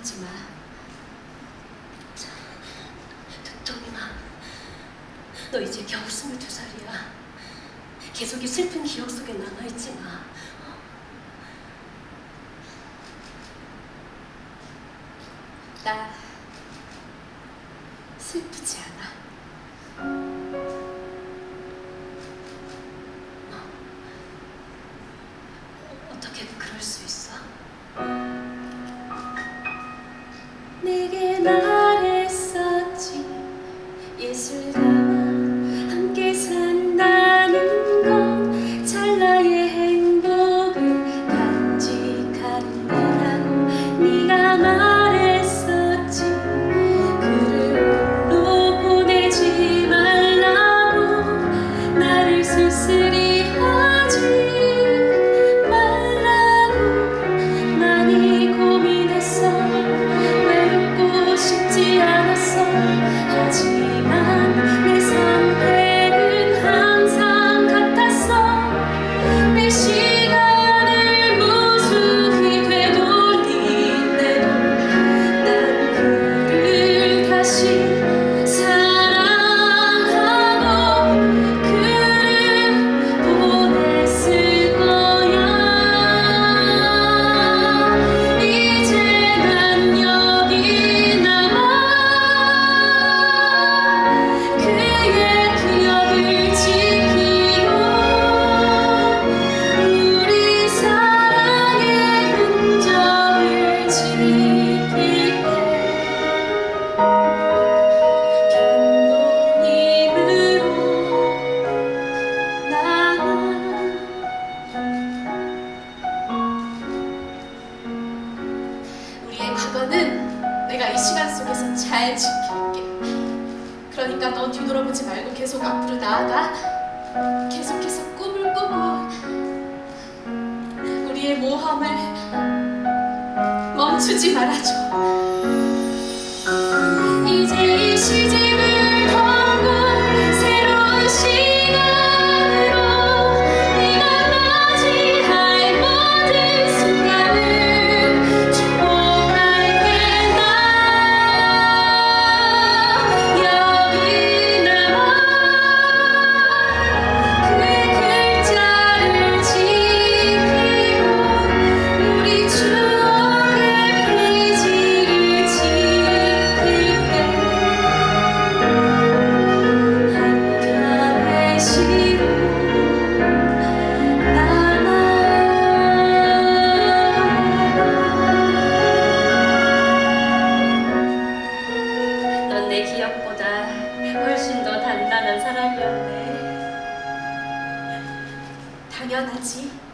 했지만 동이마 너 이제 겨우 스물두 살이야. 계속 이 슬픈 기억 속에 남아있지 마나 어? 슬프지 않아? sit 그거는 내가 이 시간 속에서 잘 지킬게. 그러니까 너 뒤돌아보지 말고 계속 앞으로 나아가. 계속해서 꿈을 꾸고 우리의 모험을 멈추지 말아줘. 你要拿鸡。